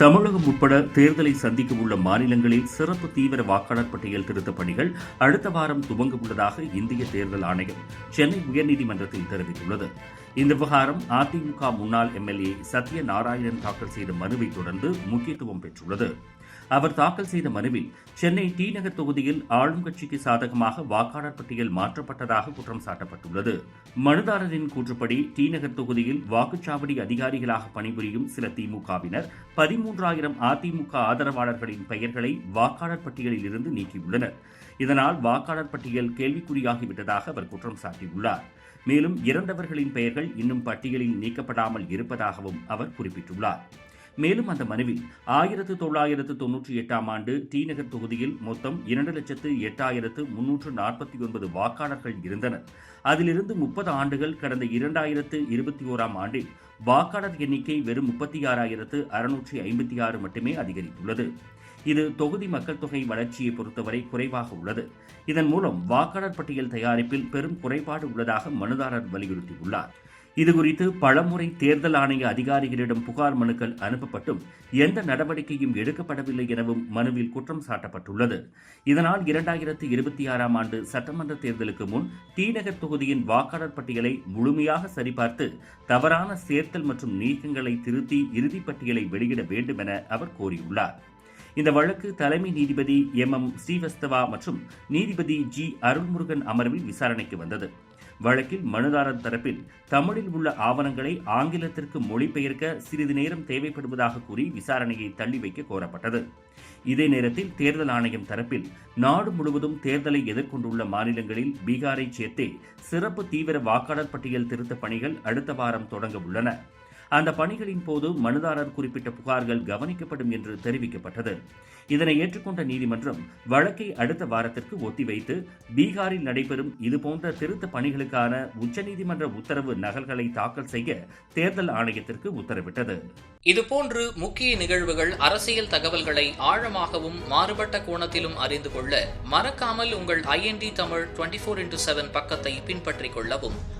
தமிழகம் உட்பட தேர்தலை சந்திக்க உள்ள மாநிலங்களில் சிறப்பு தீவிர வாக்காளர் பட்டியல் திருத்தப் பணிகள் அடுத்த வாரம் துவங்க உள்ளதாக இந்திய தேர்தல் ஆணையம் சென்னை உயர்நீதிமன்றத்தில் தெரிவித்துள்ளது. இந்த விவகாரம் அதிமுக முன்னாள் எம்எல்ஏ சத்யநாராயணன் தாக்கல் செய்த மனுவை தொடர்ந்து முக்கியத்துவம் பெற்றுள்ளது. அவர் தாக்கல் செய்த மனுவில் சென்னை டி நகர் தொகுதியில் ஆளும் கட்சிக்கு சாதகமாக வாக்காளர் பட்டியல் மாற்றப்பட்டதாக குற்றம் சாட்டப்பட்டுள்ளது. மனுதாரரின் கூற்றுப்படி டி நகர் தொகுதியில் வாக்குச்சாவடி அதிகாரிகளாக பணிபுரியும் சில திமுகவினர் பதிமூன்றாயிரம் அதிமுக ஆதரவாளர்களின் பெயர்களை வாக்காளர் பட்டியலில் இருந்து நீக்கியுள்ளனர். இதனால் வாக்காளர் பட்டியல் கேள்விக்குறியாகிவிட்டதாக அவர் குற்றம் சாட்டியுள்ளார். மேலும் இறந்தவர்களின் பெயர்கள் இன்னும் பட்டியலில் நீக்கப்படாமல் இருப்பதாகவும் அவர் குறிப்பிட்டுள்ளார். மேலும் அந்த மனுவில் ஆயிரத்து தொள்ளாயிரத்து தொன்னூற்றி எட்டாம் ஆண்டு டி நகர் தொகுதியில் மொத்தம் இரண்டு லட்சத்து எட்டாயிரத்து முன்னூற்று நாற்பத்தி ஒன்பது வாக்காளர்கள் இருந்தனர். அதிலிருந்து முப்பது ஆண்டுகள் கடந்த இரண்டாயிரத்து இருபத்தி ஓராம் ஆண்டில் வாக்காளர் எண்ணிக்கை வெறும் முப்பத்தி ஆறாயிரத்து அறுநூற்றி ஐம்பத்தி ஆறு மட்டுமே அதிகரித்துள்ளது. இது தொகுதி மக்கள் தொகை வளர்ச்சியை பொறுத்தவரை குறைவாக உள்ளது. இதன் மூலம் வாக்காளர் பட்டியல் தயாரிப்பில் பெரும் குறைபாடு உள்ளதாக மனுதாரர் வலியுறுத்தியுள்ளார். இதுகுறித்து பலமுறை தேர்தல் ஆணைய அதிகாரிகளிடம் புகார் மனுக்கள் அனுப்பப்பட்டும் எந்த நடவடிக்கையும் எடுக்கப்படவில்லை எனவும் மனுவில் குற்றம் சாட்டப்பட்டுள்ளது. இதனால் இரண்டாயிரத்து இருபத்தி ஆறாம் ஆண்டு சட்டமன்ற தேர்தலுக்கு முன் தீநகர் தொகுதியின் வாக்காளர் பட்டியலை முழுமையாக சரிபார்த்து தவறான சேர்த்தல் மற்றும் நீக்கங்களை திருத்தி இறுதிப் பட்டியலை வெளியிட வேண்டும் என அவர் கோரியுள்ளார். இந்த வழக்கு தலைமை நீதிபதி எம் எம் ஸ்ரீவஸ்தவா மற்றும் நீதிபதி ஜி அருள்முருகன் அமர்வில் விசாரணைக்கு வந்தது. வழக்கில் மனுதாரர் தரப்பில் தமிழில் உள்ள ஆவணங்களை ஆங்கிலத்திற்கு மொழிபெயர்க்க சிறிது நேரம் தேவைப்படுவதாக கூறி விசாரணையை தள்ளி வைக்க கோரப்பட்டது. இதே நேரத்தில் தேர்தல் ஆணையம் தரப்பில் நாடு முழுவதும் தேர்தலை எதிர்கொண்டுள்ள மாநிலங்களில் பீகாரை சேர்த்தே சிறப்பு தீவிர வாக்காளர் பட்டியல் திருத்தப் பணிகள் அடுத்த வாரம் தொடங்க உள்ளன. அந்த பணிகளின் போது மனுதாரர் குறிப்பிட்ட புகார்கள் கவனிக்கப்படும் என்று தெரிவிக்கப்பட்டது. இதனை ஏற்றுக்கொண்ட நீதிமன்றம் வழக்கை அடுத்த வாரத்திற்கு ஒத்திவைத்து பீகாரில் நடைபெறும் இதுபோன்ற திருத்த பணிகளுக்கான உச்சநீதிமன்ற உத்தரவு நகல்களை தாக்கல் செய்ய தேர்தல் ஆணையத்திற்கு உத்தரவிட்டது. இதுபோன்று முக்கிய நிகழ்வுகள் அரசியல் தகவல்களை ஆழமாகவும் மாறுபட்ட கோணத்திலும் அறிந்து கொள்ள மறக்காமல் உங்கள் IND Tamil twenty four into seven பக்கத்தை பின்பற்றிக் கொள்ளவும்.